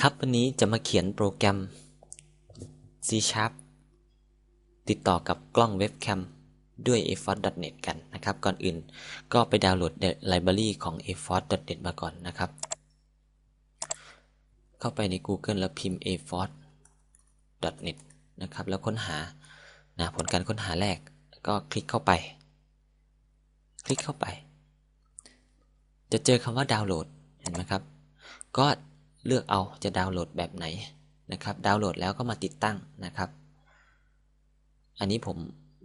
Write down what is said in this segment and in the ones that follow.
ครับวันนี้จะมาเขียนโปรแกรม C Sharp ติดต่อกับกล้องเว็บแคมด้วย afort.net กันนะครับ ก่อนอื่นก็ไปดาวน์โหลดไลบรารีของ afort.net มาก่อนนะครับ เข้าไปใน Google แล้วพิมพ์ afort.net นะครับ แล้วค้นหานะผลการค้นหาแรกก็คลิกเข้าไป คลิกเข้าไป จะเจอคำว่าดาวน์โหลดเห็นไหมครับ ก็ เลือกเอาจะดาวน์โหลดแบบไหนนะครับ ดาวน์โหลดแล้วก็มาติดตั้งนะครับ อันนี้ผม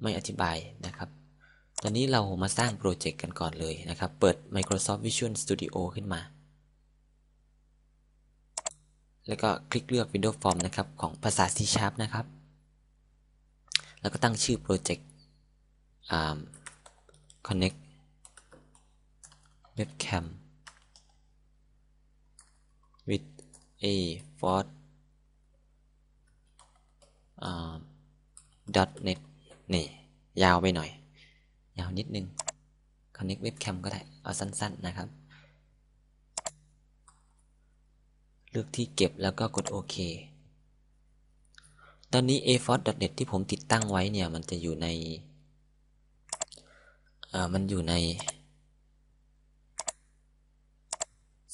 ไม่อธิบายนะครับ ตอนนี้เรามาสร้างโปรเจกต์กันก่อนเลยนะครับ เปิด Microsoft Visual Studio ขึ้นมา แล้วก็คลิกเลือก Windows Form นะครับของภาษา C Sharp นะครับ แล้วก็ตั้งชื่อโปรเจกต์ connect webcam a fort dot net นี่ ยาวไปหน่อย ยาวนิดนึง connect webcam ก็ได้ เอาสั้น ๆ นะครับ เลือกที่เก็บแล้วก็กดโอเค ตอนนี้ a f o r net ที่ผมติดตั้งไว้เนี่ย มันจะอยู่ในมันอยู่ใน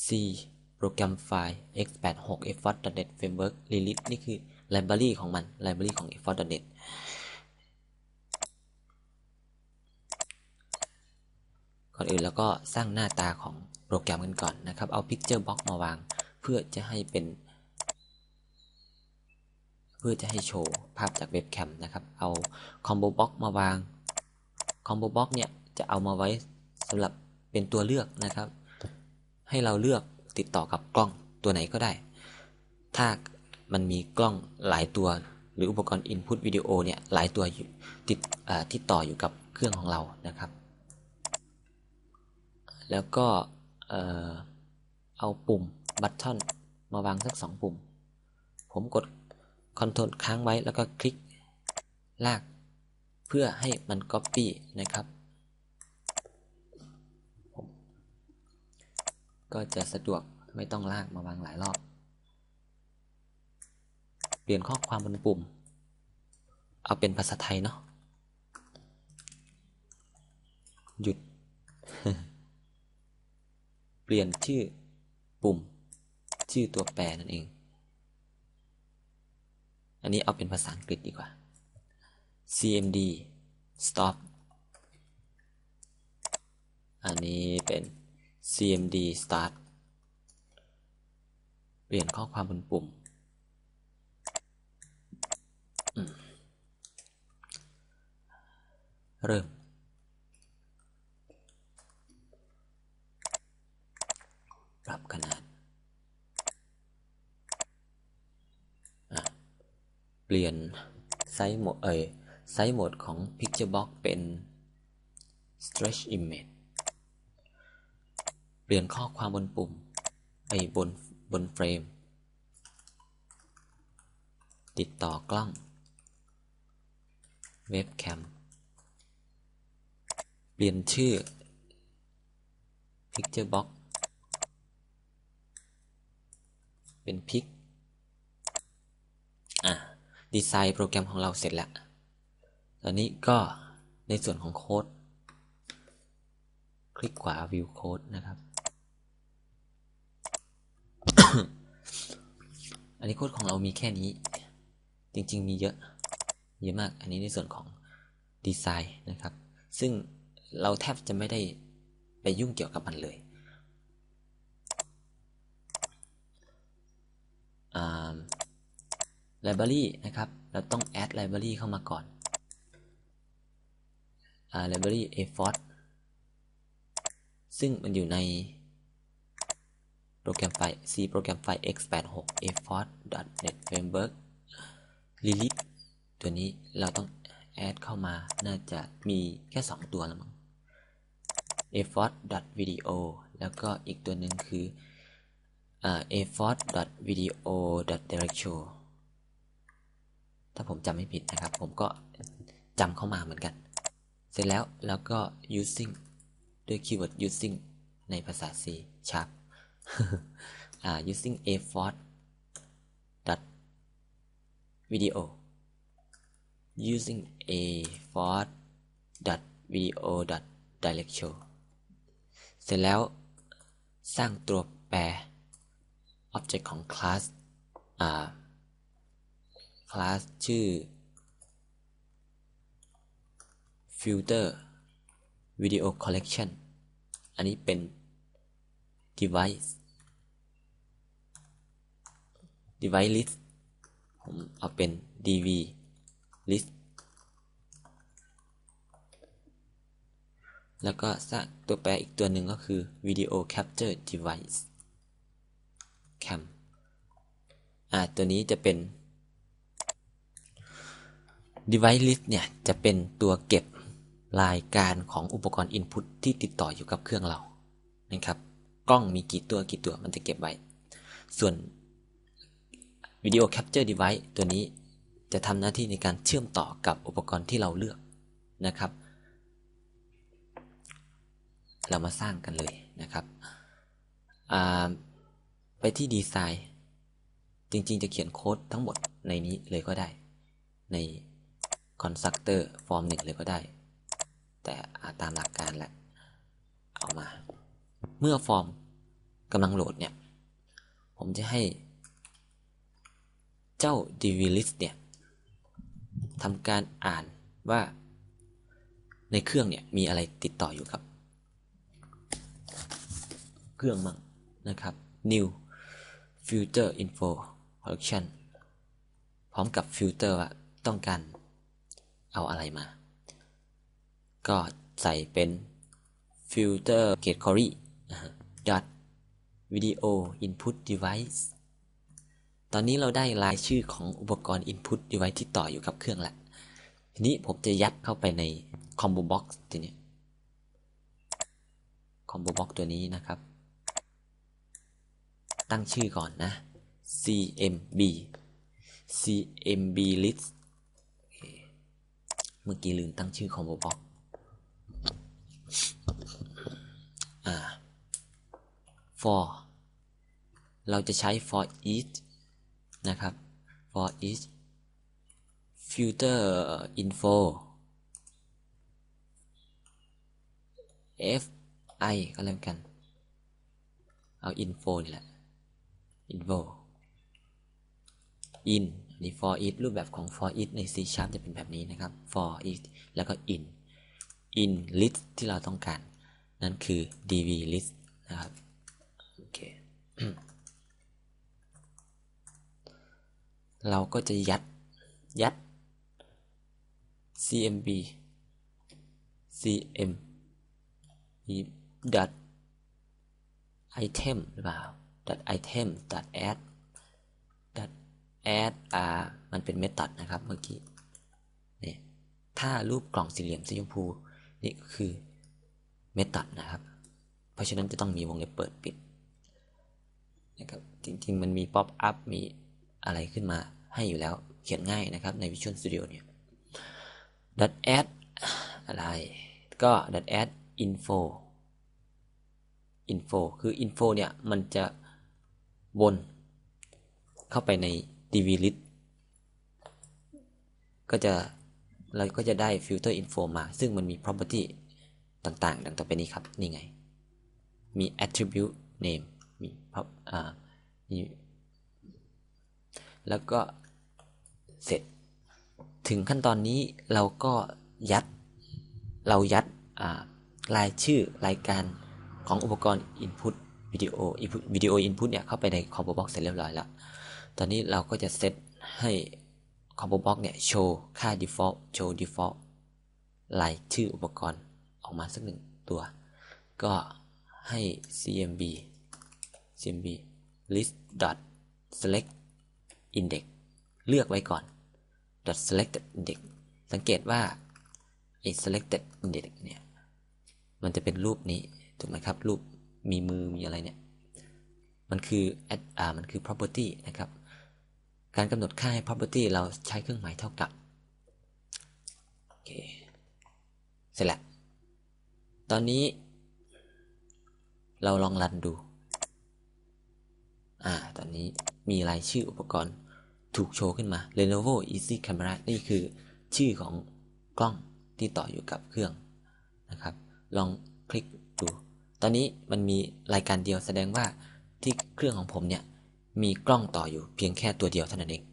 C รแกรมไฟล์ x86 effort.net framework release นี่คือ library ของมัน library ของ effort.net ก่อนอื่นแล้วก็สร้างหน้าตาของโปรแกรมกันก่อนนะครับ เอา picture box มาวาง เพื่อจะให้เป็น เพื่อจะให้โชว์ภาพจากเว็บแคมนะครับ เอา combo box มาวาง combo box เนี่ยจะเอามาไว้สำหรับเป็นตัวเลือกนะครับ ให้เราเลือก ติดต่อกับกล้องตัวไหนก็ได้ ถ้ามันมีกล้องหลายตัว หรืออุปกรณ์ Input วิดีโอเนี่ยหลายตัวอยู่ติดติดต่ออยู่กับเครื่องของเรานะครับ แล้วก็เอาปุ่มบัตทอนมาวางสักสองปุ่ม ผมกด Ctrl ค้างไว้แล้วก็คลิกลาก เพื่อให้มัน Copy นะครับ ก็จะสะดวกไม่ต้องลากมาวางหลายรอบ เปลี่ยนข้อความบนปุ่ม เอาเป็นภาษาไทยเนาะ หยุด เปลี่ยนชื่อปุ่ม ชื่อตัวแปรนั่นเอง อันนี้เอาเป็นภาษาอังกฤษดีกว่า cmd stop อันนี้เป็น cmd start เปลี่ยนข้อความบนปุ่ม เริ่ม ปรับขนาด เปลี่ยนไซส์โหมดเอ่ยไซส์โหมดของ Picture Box เป็น Stretch Image เปลี่ยนข้อความบนปุ่มไอ้บนบนเฟรม ติดต่อกล้อง เว็บแคม เปลี่ยนชื่อ Picture Box เป็นพิกอะ ดีไซน์โปรแกรมของเราเสร็จแล้ว ตอนนี้ก็ในส่วนของโค้ด คลิกขวา View Code นะครับ อันนี้โค้ดของเรามีแค่นี้ จริงๆมีเยอะ เยอะมาก อันนี้ในส่วนของดีไซน์นะครับ ซึ่งเราแทบจะไม่ได้ไปยุ่งเกี่ยวกับมันเลยไลบรารีนะครับ เราต้อง add library เข้ามาก่อน library effort ซึ่งมันอยู่ใน โปรแกรมไฟล์ C โปรแกรมไฟล์ x86 effort.net framework release ตัวนี้เราต้องแอดเข้ามาน่าจะมีแค่ 2 ตัวล้วมั้ง effort.video แล้วก็อีกตัวหนึ่งคือ effort.video.direction ถ้าผมจำไม่ผิดนะครับ ผมก็จำเข้ามาเหมือนกัน เสร็จแล้วแล้วก็ using ด้วยคีย์เวิร์ด using ในภาษา C sharp using a f o r video using a for dot video dot direction เสร็จแล้วสร้างตัวแปร object ของ class อ่า class ชื่อ filter video collection อันนี้เป็น device device list ผมเอาเป็น dv list แล้วก็สร้างตัวแปรอีกตัวหนึ่งก็คือ video capture device cam อ่า ตัวนี้จะเป็น device list เนี่ย จะเป็นตัวเก็บรายการของอุปกรณ์ input ที่ติดต่ออยู่กับเครื่องเรา นะครับ กล้องมีกี่ตัวกี่ตัวมันจะเก็บไว้ ส่วน video capture device ตัวนี้จะทำหน้าที่ในการเชื่อมต่อกับอุปกรณ์ที่เราเลือกนะครับ เรามาสร้างกันเลยนะครับไปที่ดีไซน์จริงๆ จะเขียนโค้ดทั้งหมดในนี้เลยก็ได้ ใน constructor form หนึ่งเลยก็ได้ แต่ตามหลักการแหละ เอามา เมื่อฟอร์มกำลังโหลดเนี่ย ผมจะให้เจ้า dvlist เนี่ยทำการอ่านว่าในเครื่องเนี่ยมีอะไรติดต่ออยู่ครับ เครื่องมั่งนะครับ new filter info collection พร้อมกับ filter ว่าต้องการเอาอะไรมา ก็ใส่เป็น filter category dot video input device ตอนนี้เราได้รายชื่อของอุปกรณ์ input device ที่ต่ออยู่กับเครื่องแล้วทีนี้ผมจะยัดเข้าไปใน combo box ตัวนี้ combo box ตัวนี้นะครับ ตั้งชื่อก่อนนะ cmb cmb list เมื่อกี้ลืมตั้งชื่อ combo box for เราจะใช้ for each นะครับ for each filter info f i ก็แล้วกัน เอา info นี่แหละ info in นี่ for each รูปแบบของ for each ใน C sharp จะเป็นแบบนี้นะครับ for each แล้วก็ in in list ที่เราต้องการ นั่นคือ dv list นะครับ โอเค เราก็จะยัด ยัด cmb cm dot item หรือเปล่า dot item dot add dot add อ่ามันเป็นเมธอดนะครับเมื่อกี้นี่ถ้ารูปกล่องสี่เหลี่ยมสีชมพู นี่ก็คือเมธอดนะครับ เพราะฉะนั้นจะต้องมีวงเล็บเปิดปิดนะครับจริงๆ มันมี pop up มี อะไรขึ้นมาให้อยู่แล้วเขียนง่ายนะครับใน Visual Studio เนี่ย add อะไร ก็ add info info คือ info เนี่ย มันจะวนเข้าไปใน dv list ก็จะเราก็จะได้ filter info มา ซึ่งมันมี property ต่างๆ ดังต่อไปนี้ครับ นี่ไง มี attribute name มีอ่ามี แล้วก็เสร็จ ถึงขั้นตอนนี้เราก็ยัด เรายัดรายชื่อรายการของอุปกรณ์ Input Video Video Input เนี่ยเข้าไปใน Combo Box เสร็จเรียบร้อยแล้ว ตอนนี้เราก็จะเซตให้ Combo Box เนี่ยโชว์ค่า default โชว์ default รายชื่ออุปกรณ์ออกมาสักหนึ่งตัว ก็ให้ cmb cmb list dot select index เลือกไว้ก่อน dot selected index สังเกตว่าไอ้ selected index เนี่ย มันจะเป็นรูปนี้ ถูกไหมครับ รูปมีมือมีอะไรเนี่ย มันคือ add อ่ามันคือ property นะครับ การกำหนดค่าให้ property เราใช้เครื่องหมายเท่ากับ โอเค เสร็จแล้ว ตอนนี้ เราลองรันดู อ่า ตอนนี้มีรายชื่ออุปกรณ์ ถูกโชว์ขึ้นมา Lenovo Easy Camera นี่คือชื่อของกล้องที่ต่ออยู่กับเครื่องนะครับ ลองคลิกดู ตอนนี้มันมีรายการเดียวแสดงว่าที่เครื่องของผมเนี่ย มีกล้องต่ออยู่เพียงแค่ตัวเดียวเท่านั้นเอง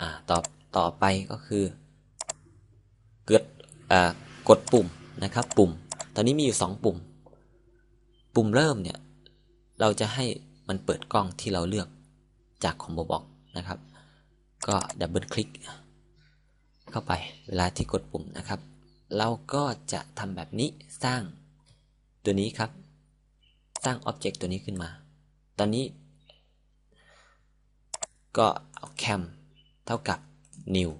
อ่า ต่อ ต่อไปก็คือเกิดอ่ากดปุ่มนะครับ ปุ่ม ตอนนี้มีอยู่ 2 ปุ่ม ปุ่มเริ่มเนี่ย เราจะให้มันเปิดกล้องที่เราเลือก จากคอมโบบ็อกนะครับ ก็ดับเบิลคลิกเข้าไปเวลาที่กดปุ่มนะครับ เราก็จะทำแบบนี้สร้างตัวนี้ครับ สร้างอ็อบเจกต์ตัวนี้ขึ้นมา ตอนนี้ ก็เอาแคมเท่ากับ new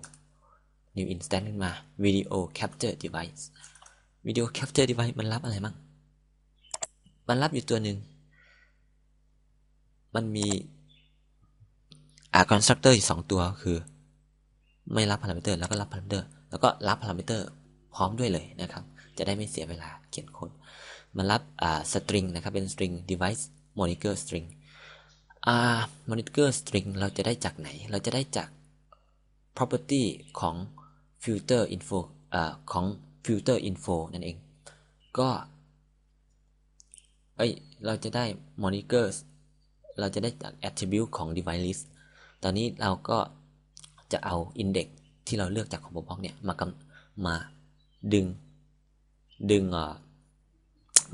new instance ขึ้นมา video capture device video capture device มันรับอะไรมั่งมันรับอยู่ตัวหนึ่ง มันมี อ่า constructor อีกสองตัวคือ ไม่รับพารามิเตอร์แล้วก็รับพารามิเตอร์ แล้วก็รับพารามิเตอร์พร้อมด้วยเลยนะครับ จะได้ไม่เสียเวลาเขียนโค้ดมันรับอ่า string นะครับ เป็น string device monitor string อ่า monitor string เราจะได้จากไหน เราจะได้จาก property ของ filter info อ่าของ filter info นั่นเอง ก็ เอ้ย เราจะได้ monitor เราจะได้จาก attribute ของ device list ตอนนี้เราก็จะเอา index ที่เราเลือกจาก combo box เนี่ยมากมาดึงดึงอ่า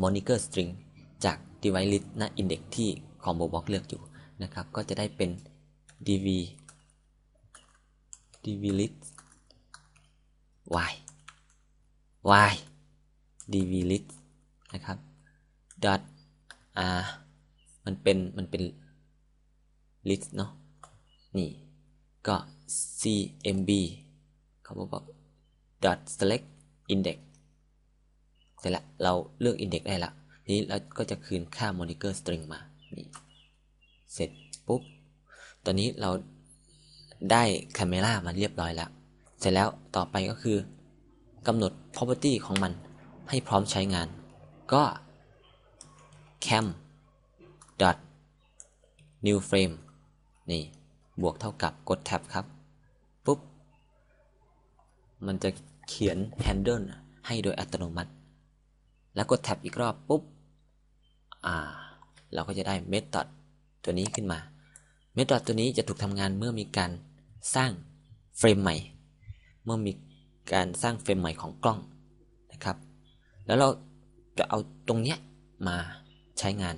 monitor string จาก device list ณ index ที่ combo box เลือกอยู่นะครับ ก็จะได้เป็น dv dv list y y dv list นะครับ dot r มันเป็น มันเป็น list เนาะ นี่ ก็ cmb เขาบอกว่า dot select index เสร็จแล้วเราเลือก index ได้ละทีนี้เราก็จะคืนค่า moniker string มา นี่ เสร็จปุ๊บ ตอนนี้เราได้ camera มาเรียบร้อยแล้ว เสร็จแล้วต่อไปก็คือกำหนด property ของมันให้พร้อมใช้งาน ก็ cam dot new frame นี่ บวกเท่ากับกดแท็บครับ ปุ๊บ มันจะเขียน handle ให้โดยอัตโนมัติ แล้วกดแท็บอีกรอบ ปุ๊บ อ่า เราก็จะได้ method ตัวนี้ขึ้นมา method ตัวนี้จะถูกทำงานเมื่อมีการสร้างเฟรมใหม่ เมื่อมีการสร้างเฟรมใหม่ของกล้องนะครับ แล้วเราจะเอาตรงเนี้ยมาใช้งาน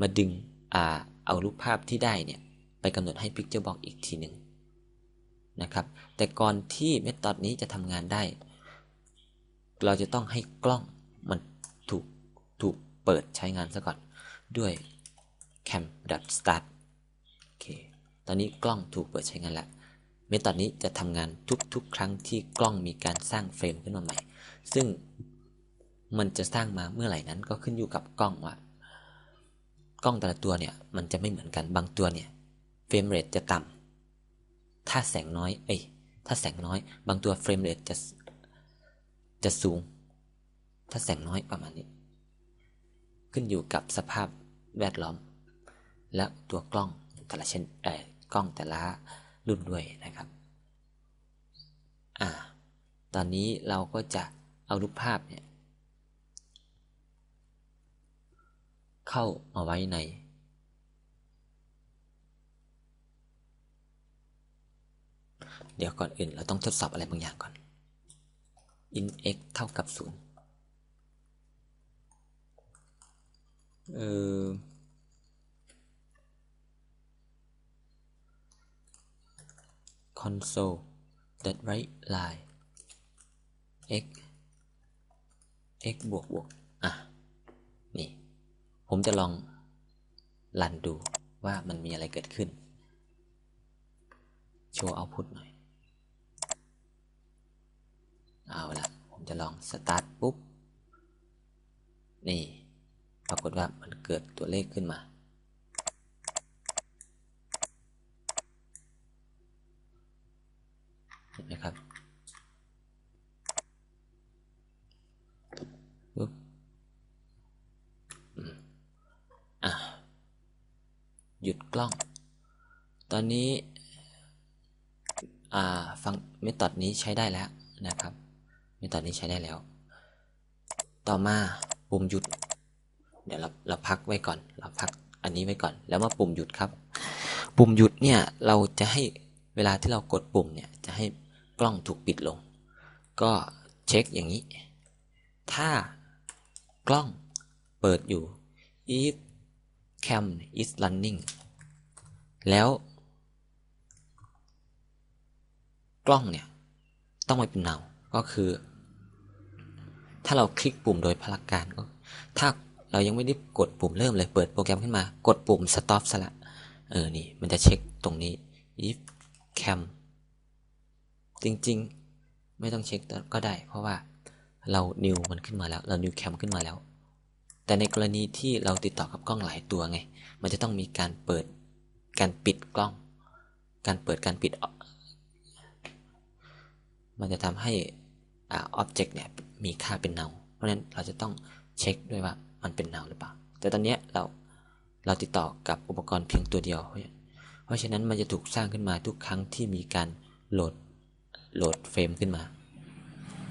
มาดึงอ่าเอารูปภาพที่ได้เนี่ย ไปกำหนดให้ Picture Box อีกทีหนึ่งนะครับ แต่ก่อนที่เมธอดนี้จะทำงานได้ เราจะต้องให้กล้องมันถูกถูกเปิดใช้งานซะก่อน ด้วย cam start โอเค ตอนนี้กล้องถูกเปิดใช้งานแล้ว เมธอดนี้จะทำงานทุกๆ ครั้งที่กล้องมีการสร้างเฟรมขึ้นมาใหม่ ซึ่งมันจะสร้างมาเมื่อไหร่นั้นก็ขึ้นอยู่กับกล้องว่ากล้องแต่ละตัวเนี่ยมันจะไม่เหมือนกันบางตัวเนี่ย เฟรมเรทจะต่ำถ้าแสงน้อยเอ้ยถ้าแสงน้อย บางตัวเฟรมเรทจะจะสูง ถ้าแสงน้อยประมาณนี้ ขึ้นอยู่กับสภาพแวดล้อม และตัวกล้องแต่ละเช่นเอ่อกล้องแต่ละรุ่นด้วยนะครับอ่าตอนนี้เราก็จะเอารูปภาพเนี่ยเข้ามาไว้ใน เดี๋ยวก่อนอื่นเราต้องทดสอบอะไรบางอย่างก่อน in x เท่ากับ 0 เออ console that write line x x บวกบวกอะ นี่ ผมจะลองรันดูว่ามันมีอะไรเกิดขึ้น โชว์เอาพุตหน่อย เอาละผมจะลองสตาร์ทปุ๊บ นี่ปรากฏว่ามันเกิดตัวเลขขึ้นมา เห็นไหมครับปุ๊บอืมอะหยุดกล้อง ตอนนี้ ฟังเมธอดนี้ใช้ได้แล้วนะครับเมธอดนี้ใช้ได้แล้ว ต่อมาปุ่มหยุด เดี๋ยวเราเราพักไว้ก่อน เราพักอันนี้ไว้ก่อน แล้วมาปุ่มหยุดครับ ปุ่มหยุดเนี่ยเราจะให้เวลาที่เรากดปุ่มเนี่ยจะให้กล้องถูกปิดลง ก็เช็คอย่างนี้ ถ้ากล้องเปิดอยู่ if cam is running แล้ว กล้องเนี่ยต้องไม่เป็นเงาก็คือ ถ้าเราคลิกปุ่มโดยพลักการก็ถ้าเรายังไม่ได้กดปุ่มเริ่มเลยเปิดโปรแกรมขึ้นมา กดปุ่ม stop ซะละเออนี่มันจะเช็คตรงนี้ if cam จริงๆ ไม่ต้องเช็คก็ได้ เพราะว่าเรานิวมันขึ้นมาแล้ว เรานิวแคมขึ้นมาแล้ว แต่ในกรณีที่เราติดต่อกับกล้องหลายตัวไง มันจะต้องมีการเปิดการปิดกล้อง การเปิดการปิด มันจะทำให้อ่า object เนี่ยมีค่าเป็นเนาเพราะฉะนั้นเราจะต้องเช็คด้วยว่ามันเป็นเนาหรือเปล่า แต่ตอนนี้เราเราติดต่อกับอุปกรณ์เพียงตัวเดียว เพราะฉะนั้นมันจะถูกสร้างขึ้นมาทุกครั้งที่มีการโหลดโหลดเฟรมขึ้นมา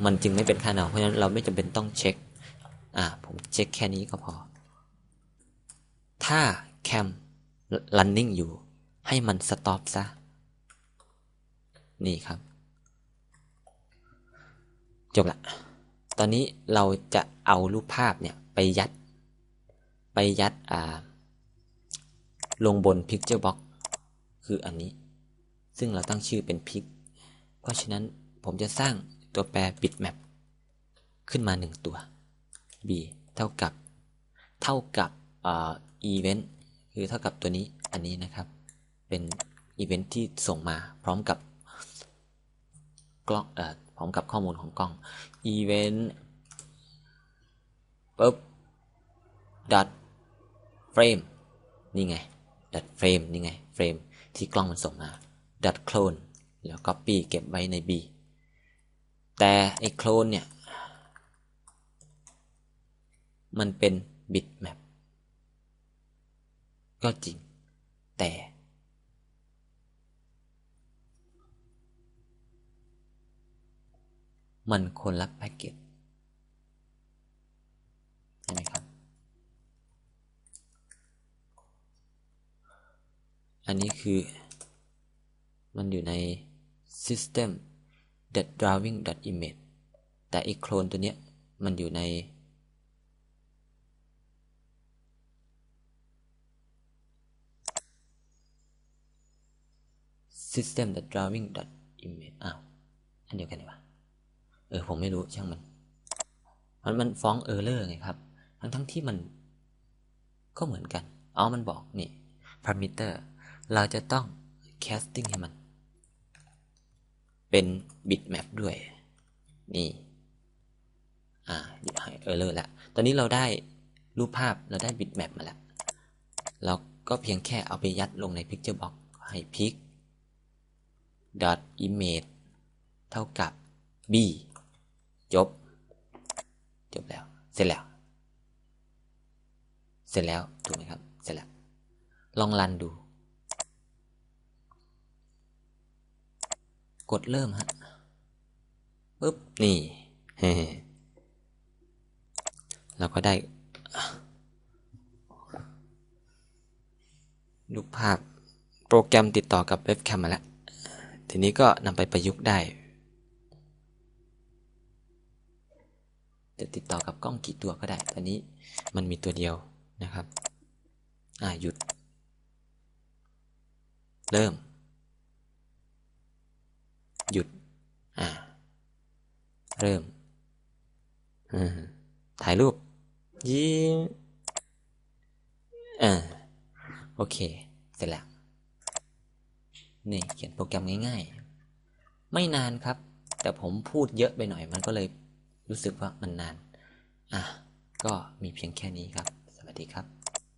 มันจึงไม่เป็นค่าเนาเพราะฉะนั้นเราไม่จำเป็นต้องเช็ค อ่าผมเช็คแค่นี้ก็พอ ถ้าแคม running อยู่ให้มัน stop ซะ นี่ครับ จบละ ตอนนี้เราจะเอารูปภาพเนี่ยไปยัด ไปยัดอ่าลงบน picture box คืออันนี้ ซึ่งเราตั้งชื่อเป็น pic เพราะฉะนั้นผมจะสร้างตัวแปร bitmap ขึ้นมาหนึ่งตัว b เท่ากับ เท่ากับอ่า event คือเท่ากับตัวนี้ อันนี้นะครับ เป็นอีเวนท์ที่ส่งมาพร้อมกับกล้องเอ่อ พร้อมกับข้อมูลของกล้อง event ปุ๊บ dot frame นี่ไง dot frame นี่ไง frame ที่กล้องมันส่งมา dot clone แล้ว copy เก็บไว้ใน b แต่ไอ้ clone เนี่ย มันเป็น bitmap ก็จริงแต่ มันคนละแพ็กเกจใช่ไหมครับ อันนี้คือมันอยู่ใน system that drawing image แต่อีกโคลนตัวเนี้ยมันอยู่ใน system that drawing image อ้าว อันเดียวกันเลยวะ เออผมไม่รู้ช่างมันมันมันฟ้องเออร์เลอร์ไงครับ ทั้งทั้งที่มันก็เหมือนกัน เอ๋อมันบอกนี่ parameter เราจะต้อง casting ให้มัน เป็น bitmap ด้วย นี่ อ่าเออร์เลอร์แล้ว ตอนนี้เราได้รูปภาพเราได้ bitmap มาแล้ว เราก็เพียงแค่เอาไปยัดลงใน picture box ให้ pic dot image เท่ากับ b จบ จบแล้ว เสร็จแล้ว เสร็จแล้วถูกไหมครับ เสร็จแล้ว ลองรันดู กดเริ่มฮะปุ๊บ นี่เราก็ได้รูปภาพโปรแกรมติดต่อกับเว็บแคมมาแล้ว ทีนี้ก็นำไปประยุกต์ได้ จะติดต่อกับกล้องกี่ตัวก็ได้ ตอนนี้มันมีตัวเดียวนะครับ อ่าหยุด เริ่ม หยุด อ่า เริ่ม ถ่ายรูป ยิ้ม อ่า โอเค เสร็จแล้ว นี่เขียนโปรแกรมง่ายๆ ไม่นานครับ แต่ผมพูดเยอะไปหน่อยมันก็เลย รู้สึกว่ามันนาน อะ ก็มีเพียงแค่นี้ครับ สวัสดีครับ